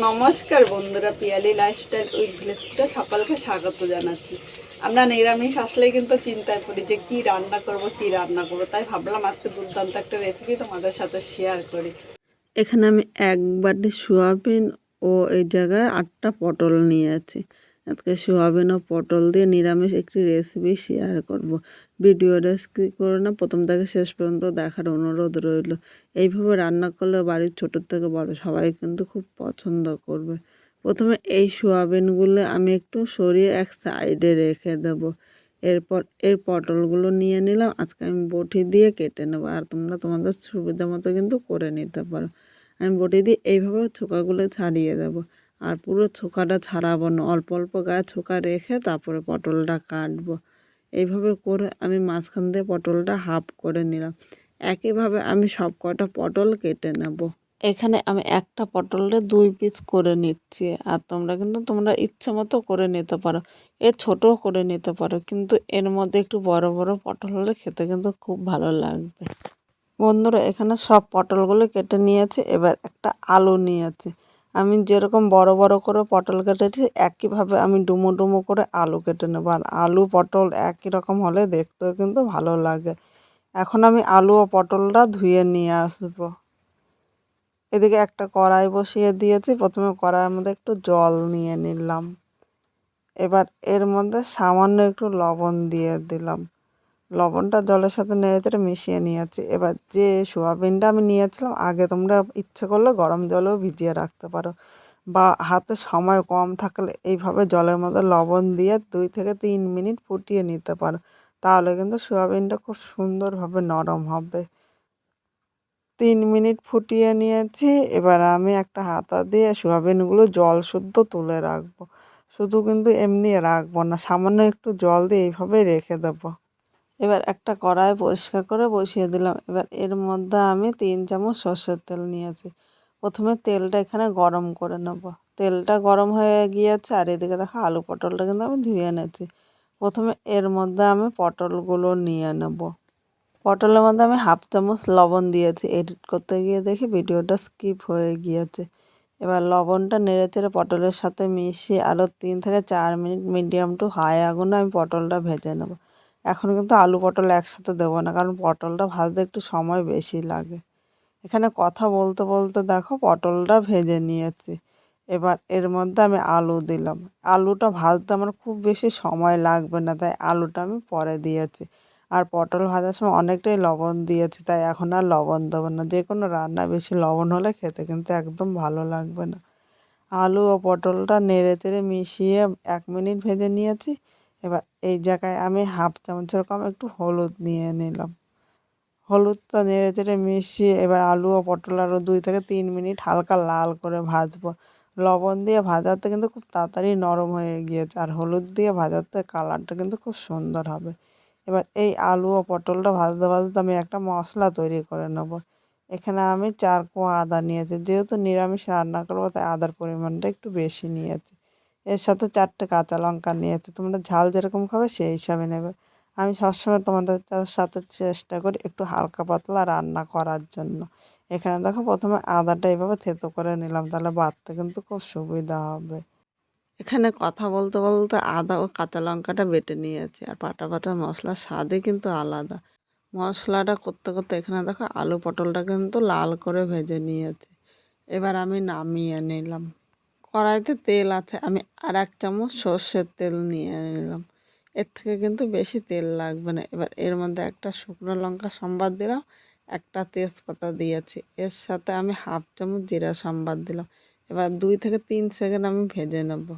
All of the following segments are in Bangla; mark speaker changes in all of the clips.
Speaker 1: নমস্কার বন্ধুরা, পিয়ালি লাইফস্টাইল উইথ ভিলেজটা সকলকে স্বাগত জানাচ্ছি। আমরা নিরামিষ আসলে কিন্তু চিন্তায় পড়ি যে কি রান্না করব, কি রান্না করব। তাই ভাবলাম আজকে দুর্দান্ত একটা রেসিপি তোমাদের সাথে শেয়ার করি।
Speaker 2: এখানে আমি এক বাটি সোয়াবিন ও এই জায়গায় আটটা পটল নিয়ে আছি। আজকে সোয়াবিন ও পটল দিয়ে নিরামিষ একটি রেসিপি শেয়ার করব। ভিডিওটা স্কিপ করে না, প্রথম থেকে শেষ পর্যন্ত দেখার অনুরোধ রইল। এইভাবে রান্না করলে বাড়ির ছোট থেকে বড় সবাই কিন্তু খুব পছন্দ করবে। প্রথমে এই সোয়াবিনগুলো আমি একটু সরিয়ে এক সাইডে রেখে দেবো। এরপর এর পটলগুলো নিয়ে নিলাম, আজকে আমি বটি দিয়ে কেটে নেব। আর তোমরা তোমাদের সুবিধা মতো কিন্তু করে নিতে পারো। আমি বটি দিয়ে এইভাবে ছোকাগুলো ছাড়িয়ে দেবো। আর পুরো ছোকাটা ছাড়াবো না। অল্প অল্প গায়ে ছোকা রেখে তারপরে পটলটা কাটবো। এইভাবে করে আমি মাঝখান দিয়ে পটলটা হাফ করে নিলাম। একইভাবে আমি সব কটা পটল কেটে নেব। এখানে আমি একটা পটলে দুই পিস করে নিচ্ছি। আর তোমরা কিন্তু তোমরা ইচ্ছে মতো করে নিতে পারো। এ ছোটও করে নিতে পারো। কিন্তু এর মধ্যে একটু বড় বড় পটল হলে খেতে কিন্তু খুব ভালো লাগবে। বন্ধুরা, এখানে সব পটলগুলো কেটে নিয়েছে। এবার একটা আলু নিয়েছে। আমি যেরকম বড় বড় করে পটল কেটেছি একইভাবে আমি ডুমো ডুমো করে আলু কেটে নেব। আর আলু, পটল একই রকম হলে দেখতেও কিন্তু ভালো লাগে। এখন আমি আলু ও পটলটা ধুয়ে নিয়ে আসব। এদিকে একটা কড়াই বসিয়ে দিয়েছি। প্রথমে কড়াইয়ের মধ্যে একটু জল নিয়ে নিলাম। এবার এর মধ্যে সামান্য একটু লবণ দিয়ে দিলাম। লবণটা জলের সাথে নেড়ে মিশিয়ে নিয়েছি। এবার যে সোয়াবিনটা আমি নিয়েছিলাম, আগে তোমরা ইচ্ছে করলে গরম জলেও ভিজিয়ে রাখতে পারো বা হাতে সময় কম থাকলে এইভাবে জলের মধ্যে লবণ দিয়ে দুই থেকে তিন মিনিট ফুটিয়ে নিতে পারো। তাহলে কিন্তু সোয়াবিনটা খুব সুন্দরভাবে নরম হবে। তিন মিনিট ফুটিয়ে নিয়েছি, এবার আমি একটা হাতা দিয়ে সোয়াবিনগুলো জল শুদ্ধ তুলে রাখব। শুধু কিন্তু এমনি রাখব না, সামান্য একটু জল দিয়ে এইভাবে রেখে দেবো। এবার একটা কড়াই পরিষ্কার করে বসিয়ে দিলাম। এবার এর মধ্যে আমি তিন চামচ সর্ষের তেল নিয়েছি। প্রথমে তেলটা এখানে গরম করে নেব। তেলটা গরম হয়ে গিয়েছে আর এদিকে দেখো আলু পটলটা কিন্তু আমি ধুয়ে এনেছি। প্রথমে এর মধ্যে আমি পটলগুলো নিয়ে নেব। পটলের মধ্যে আমি হাফ চামচ লবণ দিয়েছি। এডিট করতে গিয়ে দেখি ভিডিওটা স্কিপ হয়ে গিয়েছে। এবার লবণটা নেড়ে চেড়ে পটলের সাথে মিশিয়ে আরও তিন থেকে চার মিনিট মিডিয়াম টু হাই আগুনে আমি পটলটা ভেজে নেব। এখন কিন্তু আলু পটল একসাথে দেবো না, কারণ পটলটা ভাজতে একটু সময় বেশি লাগে। এখানে কথা বলতে বলতে দেখো পটলটা ভেজে নিয়েছি। এবার এর মধ্যে আমি আলু দিলাম। আলুটা ভাজতে আমার খুব বেশি সময় লাগবে না, তাই আলুটা আমি পরে দিয়েছি। আর পটল ভাজার সময় অনেকটাই লবণ দিয়েছি, তাই এখন আর লবণ দেবো না। যে কোনো রান্না বেশি লবণ হলে খেতে কিন্তু একদম ভালো লাগবে না। আলু ও পটলটা নেড়ে তেড়ে মিশিয়ে এক মিনিট ভেজে নিয়েছি। এবার এই জায়গায় আমি হাফ চামচ, এরকম একটু হলুদ নিয়ে নিলাম। হলুদটা নেড়ে চেড়ে মিশিয়ে এবার আলু ও পটল আরও দুই থেকে তিন মিনিট হালকা লাল করে ভাজবো। লবণ দিয়ে ভাজাতে কিন্তু খুব তাড়াতাড়ি নরম হয়ে গিয়েছে, আর হলুদ দিয়ে ভাজাতে কালারটা কিন্তু খুব সুন্দর হবে। এবার এই আলু ও পটলটা ভাজতে ভাজতে আমি একটা মশলা তৈরি করে নেব। এখানে আমি চার কোয়া আদা নিয়েছি, যেহেতু নিরামিষ রান্না করব, তাই আদার পরিমাণটা একটু বেশি নিয়েছি। এর সাথে চারটে কাঁচা লঙ্কা নিয়েছি তোমরা ঝাল যেরকম খাবে সেই হিসাবে নেবে। আমি সবসময় তোমাদের সাথে চেষ্টা করি একটু হালকা পাতলা রান্না করার জন্য। এখানে দেখো প্রথমে আদাটা এইভাবে থেতো করে নিলাম, তাহলে বাড়তে কিন্তু খুব সুবিধা হবে। এখানে কথা বলতে বলতে আদা ও কাঁচা লঙ্কাটা বেটে নিয়েছি, আর পাটা পাটা মশলার স্বাদই কিন্তু আলাদা। মশলাটা করতে করতে এখানে দেখো আলু পটলটা কিন্তু লাল করে ভেজে নিয়েছি। এবার আমি নামিয়ে নিলাম। কড়াইতে তেল আছে। আমি আর এক চামচ সর্ষের তেল নিয়ে নিলাম। এর থেকে কিন্তু বেশি তেল লাগবে না। এবার এর মধ্যে একটা শুকনো লঙ্কা সম্বাদ দিলাম, একটা তেজপাতা দিয়েছি। এর সাথে আমি হাফ চামচ জিরা সম্বাদ দিলাম। এবার দুই থেকে তিন সেকেন্ড আমি ভেজে নেব।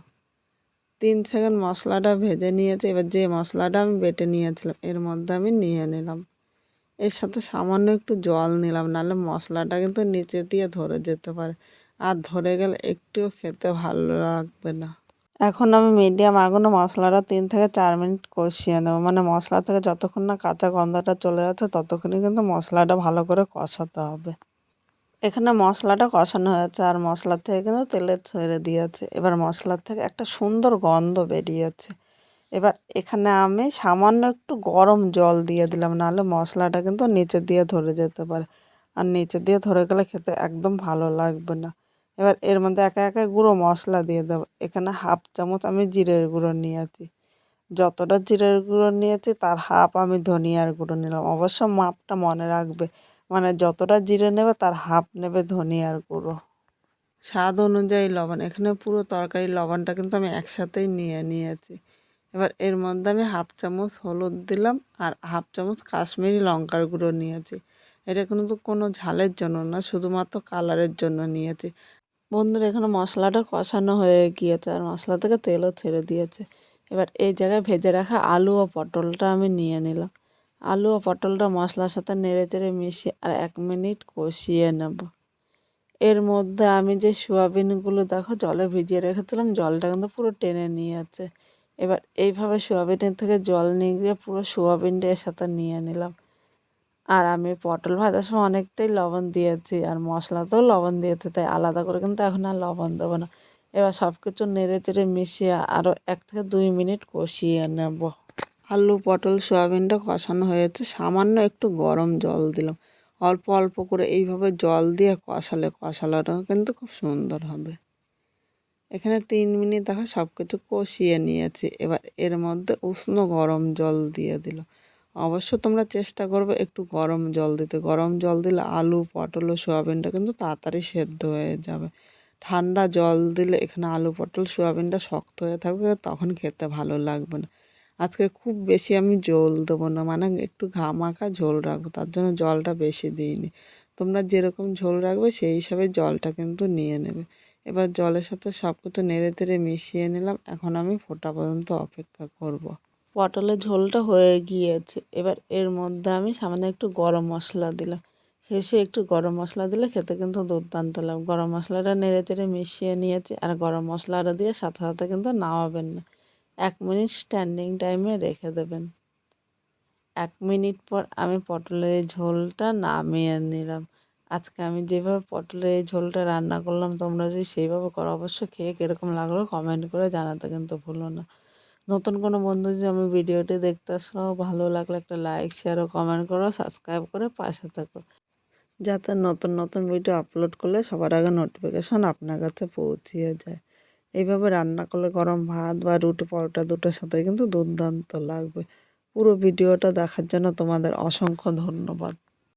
Speaker 2: তিন সেকেন্ড মশলাটা ভেজে নিয়েছি। এবার যে মশলাটা আমি বেটে নিয়েছিলাম, এর মধ্যে আমি নিয়ে নিলাম। এর সাথে সামান্য একটু জল নিলাম, নাহলে মশলাটা কিন্তু নিচে দিয়ে ধরে যেতে পারে। আর ধরে গেলে একটুও খেতে ভালো লাগবে না। এখন আমি মিডিয়াম আগুনে মশলাটা তিন থেকে চার মিনিট কষিয়ে নেব। মানে মশলা থেকে যতক্ষণ না কাঁচা গন্ধটা চলে যাচ্ছে, ততক্ষণই কিন্তু মশলাটা ভালো করে কষাতে হবে। এখানে মশলাটা কষানো হয়েছে আর মশলার থেকে কিন্তু তেলে ছেড়ে দিয়েছে। এবার মশলার থেকে একটা সুন্দর গন্ধ বেরিয়েছে। এবার এখানে আমি সামান্য একটু গরম জল দিয়ে দিলাম, নাহলে মশলাটা কিন্তু নিচে দিয়ে ধরে যেতে পারে। আর নিচে দিয়ে ধরে গেলে খেতে একদম ভালো লাগবে না। এবার এর মধ্যে একা একা গুঁড়ো মশলা দিয়ে দেবো। এখানে হাফ চামচ আমি জিরের গুঁড়ো নিয়েছি। যতটা জিরের গুঁড়ো নিয়েছি, তার হাফ আমি ধনিয়ার গুঁড়ো নিলাম। অবশ্য মাপটা মনে রাখবে। মানে যতটা জিরে নেবে, তার হাফ নেবে ধনিয়ার গুঁড়ো। স্বাদ অনুযায়ী লবণ। এখানে পুরো তরকারি লবণটা কিন্তু আমি একসাথেই নিয়ে নিয়েছি। এবার এর মধ্যে আমি হাফ চামচ হলুদ দিলাম আর হাফ চামচ কাশ্মীরি লঙ্কার গুঁড়ো নিয়েছি। এটা কিন্তু কোনো ঝালের জন্য না, শুধুমাত্র কালারের জন্য নিয়েছি। বন্ধুরা এখানে মশলাটা কষানো হয়ে গিয়েছে আর মশলা থেকে তেলও ছেড়ে দিয়েছে। এবার এই জায়গায় ভেজে রাখা আলু ও পটলটা আমি নিয়ে নিলাম। আলু ও পটলটা মশলার সাথে নেড়ে চেড়ে মিশিয়ে আর এক মিনিট কষিয়ে নেব। এর মধ্যে আমি যে সোয়াবিনগুলো দেখো জলে ভিজিয়ে রেখেছিলাম, জলটা কিন্তু পুরো টেনে নিয়েছে। এবার এইভাবে সোয়াবিনের থেকে জল নিয়ে গিয়ে পুরো সোয়াবিনটা এর সাথে নিয়ে নিলাম। আর আমি পটল ভাজার সময় অনেকটাই লবণ দিয়েছি, আর মশলাতেও লবণ দিয়েছি, তাই আলাদা করে কিন্তু এখন আর লবণ দেবো না। এবার সব কিছু নেড়ে চেড়ে মিশিয়ে আরও এক থেকে দুই মিনিট কষিয়ে নেব। আলু, পটল, সয়াবিনটা কষানো হয়েছে। সামান্য একটু গরম জল দিলাম। অল্প অল্প করে এইভাবে জল দিয়ে কষালে কষালাটাও কিন্তু খুব সুন্দর হবে। এখানে তিন মিনিট দেখো সব কিছু কষিয়ে নিয়েছি। এবার এর মধ্যে উষ্ণ গরম জল দিয়ে দিলাম। অবশ্য তোমরা চেষ্টা করবে একটু গরম জল দিতে। গরম জল দিলে আলু, পটল ও সোয়াবিনটা কিন্তু তাড়াতাড়ি সেদ্ধ হয়ে যাবে। ঠান্ডা জল দিলে এখানে আলু, পটল, সোয়াবিনটা শক্ত হয়ে থাকবে, তখন খেতে ভালো লাগবে না। আজকে খুব বেশি আমি জল দেবো না মানে একটু ঘামাকা ঝোল রাখব, তার জন্য জলটা বেশি দিইনি। তোমরা যেরকম ঝোল রাখবে, সেই হিসাবে জলটা কিন্তু নিয়ে নেবে। এবার জলের সাথে সব কিছু নেড়ে তেড়ে মিশিয়ে নিলাম, এখন আমি ফোটা পর্যন্ত অপেক্ষা করব। পটলের ঝোলটা হয়ে গিয়েছে। এবার এর মধ্যে আমি সামান্য একটু গরম মশলা দিলাম। শেষে একটু গরম মশলা দিলে খেতে কিন্তু দুর্দান্ত লাগে, গরম মশলাটা নেড়ে চেড়ে মিশিয়ে নিয়েছি আর গরম মশলাটা দিয়ে সাথে সাথে কিন্তু নামাবেন না। এক মিনিট স্ট্যান্ডিং টাইমে রেখে দেবেন। এক মিনিট পর আমি পটলের এই ঝোলটা নামিয়ে নিলাম। আজকে আমি যেভাবে পটলের এই ঝোলটা রান্না করলাম, তোমরা যদি সেইভাবে করো অবশ্য খেয়ে কীরকম লাগল কমেন্ট করে জানাতে কিন্তু ভুলো না। নতুন কোনো বন্ধু যদি আমি ভিডিওটি দেখতে আসো, ভালো লাগলে একটা লাইক শেয়ার ও কমেন্ট করো সাবস্ক্রাইব করে পাশে থাকো। যাতে নতুন নতুন ভিডিও আপলোড করলে সবার আগে নোটিফিকেশন আপনার কাছে পৌঁছিয়ে যায়। এইভাবে রান্না করলে গরম ভাত বা রুটি পরোটা দুটোর সাথে কিন্তু দুর্দান্ত লাগবে। পুরো ভিডিওটা দেখার জন্য তোমাদের অসংখ্য ধন্যবাদ।